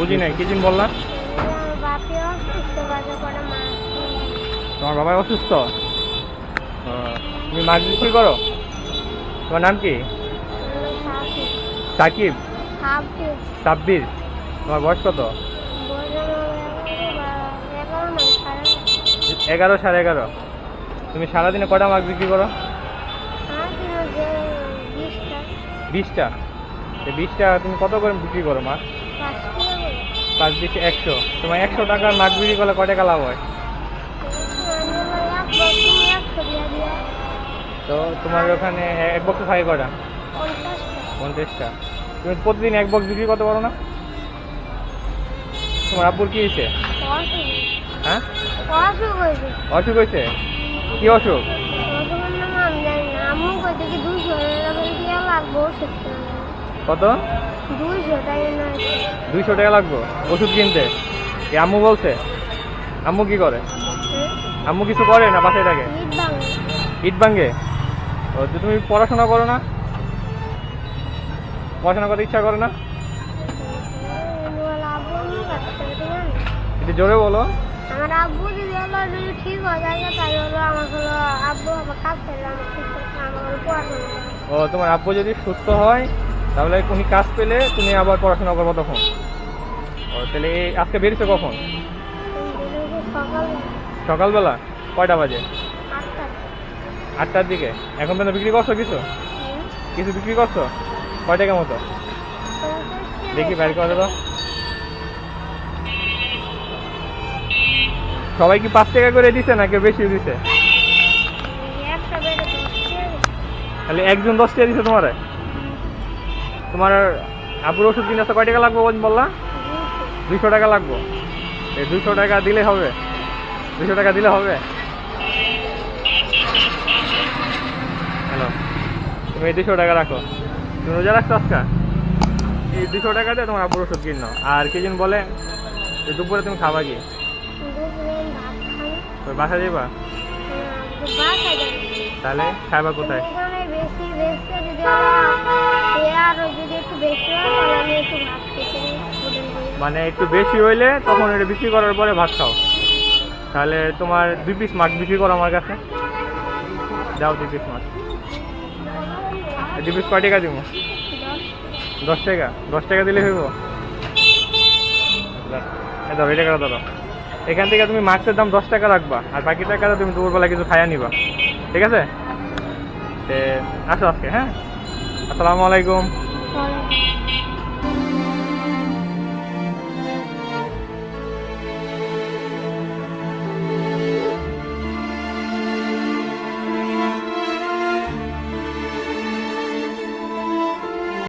বুঝি নাই, কি করে মা তোমার বাবা অসুস্থ? তুমি মাছ বিক্রি করো? তোমার নাম কি? সাকিব। সাব্বির। তোমার বয়স কত? এগারো সাড়ে এগারো। তুমি সারাদিনে কটা মাছ বিক্রি করো? বিশটা। বিশটা, তুমি কত করে বিক্রি করো মাছ? পাঁচ বিশে একশো। তোমার একশো টাকার মাছ বিক্রি করলে কয় টাকা লাভ হয়? তো তোমার ওখানে এক বক্স থাকে কটা পঞ্চাশটা। তুমি প্রতিদিন এক বক্স বিক্রি করতে পারো না? তোমার আব্বুর কি হয়েছে? হ্যাঁ? অসুখ হয়েছে? কি অসুখ? কত? দুইশো টাকা লাগবে। ওষুধ কিনতে। আম্মু বলছে আম্মু কি করে? আম্মু কিছু করে না বাসায় থাকে? ইট ভাঙে। ইট ভাঙ্গে ও তো তুমি পড়াশোনা করো না? পড়াশোনা করতে ইচ্ছা করে না? একটু জোরে বলো। আমার আব্বু যদি হলো যদি ঠিক হয়ে যায় তাই হলো আমার হলো আব্বু আবার কাজ করলে আমার ঠিক করতে আমার হলো পড়াশোনা করে। ও তোমার আব্বু যদি সুস্থ হয় তাহলে উনি কাজ পেলে তুমি আবার পড়াশোনা করব তখন। ও তাহলে এই আজকে বেরিয়েছো কখন? সকালবেলা। কয়টা বাজে? আটটার দিকে। এখন পর্যন্ত বিক্রি করছ কিছু? কিছু বিক্রি করছ? কয় টাকা মতো? দেখি বাইর করে দাও। সবাই কি পাঁচ টাকা করে দিছে না কেউ বেশি দিছে। তাহলে একজন দশ টাকা দিছে তোমার? তোমার আবুর ওষুধ কিনে আসতে কয় টাকা লাগবে বল- বললা? দুইশো। দুইশো টাকা লাগবো। এই দুইশো টাকা দিলে হবে। দুইশো টাকা দিলে হবে। হ্যালো তুমি এই দুশো টাকা রাখো। তুমি রোজা রাখছো আজকে? এই দুশো টাকা দিয়ে তোমার আব্বুর ওষুধ কিনো আর কি জন বলে যে দুপুরে তুমি খাবা কি? বাসা যাব। তাহলে খাবা কোথায় এখানে বেশি বেশি যদি আমার এ আরও যদি একটু বেশি হয় তাহলে আমি একটু ভাত খেতে হোটেল করে মানে একটু বেশি হইলে তখন এটা বিক্রি করার পরে ভাত খাও। তাহলে তোমার দুই পিস মাছ বিক্রি করো আমার কাছে। দাও দুই পিস মাছ। দুই পিস কয় টাকা দিব? দশ টাকা। দশ টাকা দিলে হইব? ধরো এই টাকাটা ধরো এখান থেকে তুমি মাছের দাম দশ টাকা রাখবা, আর বাকি টাকাটা তুমি দুপুরবেলা কিছু খাইয়া নিবা। ঠিক আছে? আসো আজকে হ্যাঁ? আসসালামু আলাইকুম।